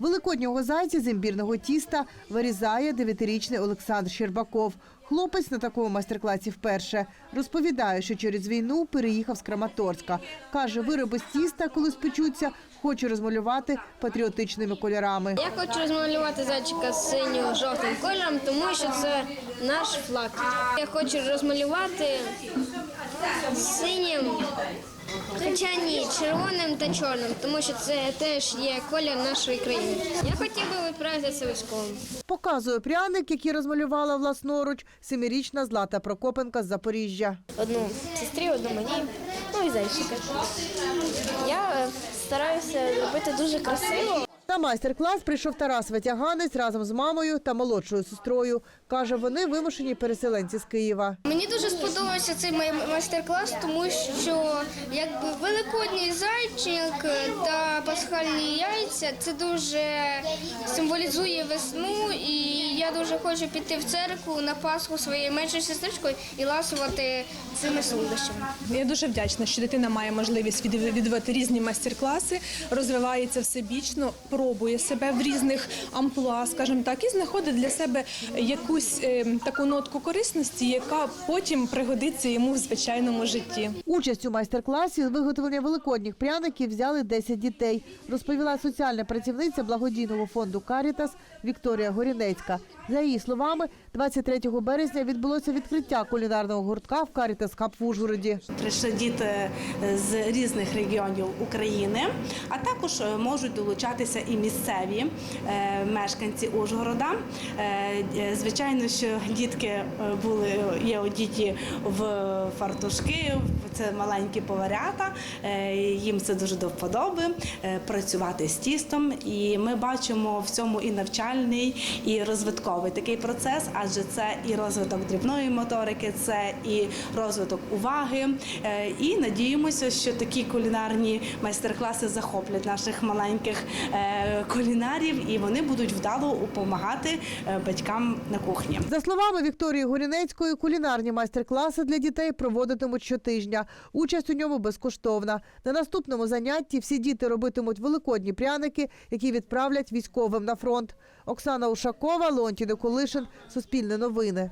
Великоднього зайця з імбірного тіста вирізає дев'ятирічний Олександр Щербаков. Хлопець на такому майстер-класі вперше. Розповідає, що через війну переїхав з Краматорська. Каже, вироби з тіста, коли спечуться, хоче розмалювати патріотичними кольорами. Я хочу розмалювати зайчика з синьо-жовтим кольором, тому що це наш флаг. Я хочу розмалювати синім, хоча ні, червоним та чорним, тому що це теж є колір нашої країни. Я хотів би відправитися це військовим. Показує пряник, який розмалювала власноруч семирічна Злата Прокопенка з Запоріжжя. одну сестрі, одну мені, ну і зайчика. Я е, стараюся робити дуже красиво. На майстер-клас прийшов Тарас Витяганець разом з мамою та молодшою сестрою. Каже, вони вимушені переселенці з Києва. Мені дуже сподобався цей майстер-клас, тому що якби великодній зайчик та пасхальні яйця це дуже символізує весну, і я дуже хочу піти в церкву на Пасху своєю меншою сестричкою і ласувати цими солодощами. Я дуже вдячна, що дитина має можливість відвідувати різні майстер-класи, розвивається всебічно, пробує себе в різних амплуа, скажімо так, і знаходить для себе якусь е, таку нотку корисності, яка потім пригодиться йому в звичайному житті. Участь у майстер-класі з виготовлення великодніх пряників взяли 10 дітей, розповіла соціальна працівниця благодійного фонду Карітас Вікторія Горінецька. За її словами, 23 березня відбулося відкриття кулінарного гуртка в Карітас Хаб в Ужгороді. Прийшли діти з різних регіонів України, а також е, можуть долучатися і місцеві е, мешканці Ужгорода. Е, е, Звичайно, що дітки були є одіті в фартушки, це маленькі поварята. Їм це дуже до вподоби працювати з тістом. І ми бачимо в цьому і навчальний, і розвитковий такий процес, адже це і розвиток дрібної моторики, це і розвиток уваги. І надіємося, що такі кулінарні майстер-класи захоплять наших маленьких кулінарів, і вони будуть вдало допомагати е, батькам на кухні. За словами Вікторії Горінецької, кулінарні майстер-класи для дітей проводитимуть щотижня. Участь у ньому безкоштовна. На наступному занятті всі діти робитимуть великодні пряники, які відправлять військовим на фронт. Оксана Ушакова, Леонтій Николишин, Суспільне новини.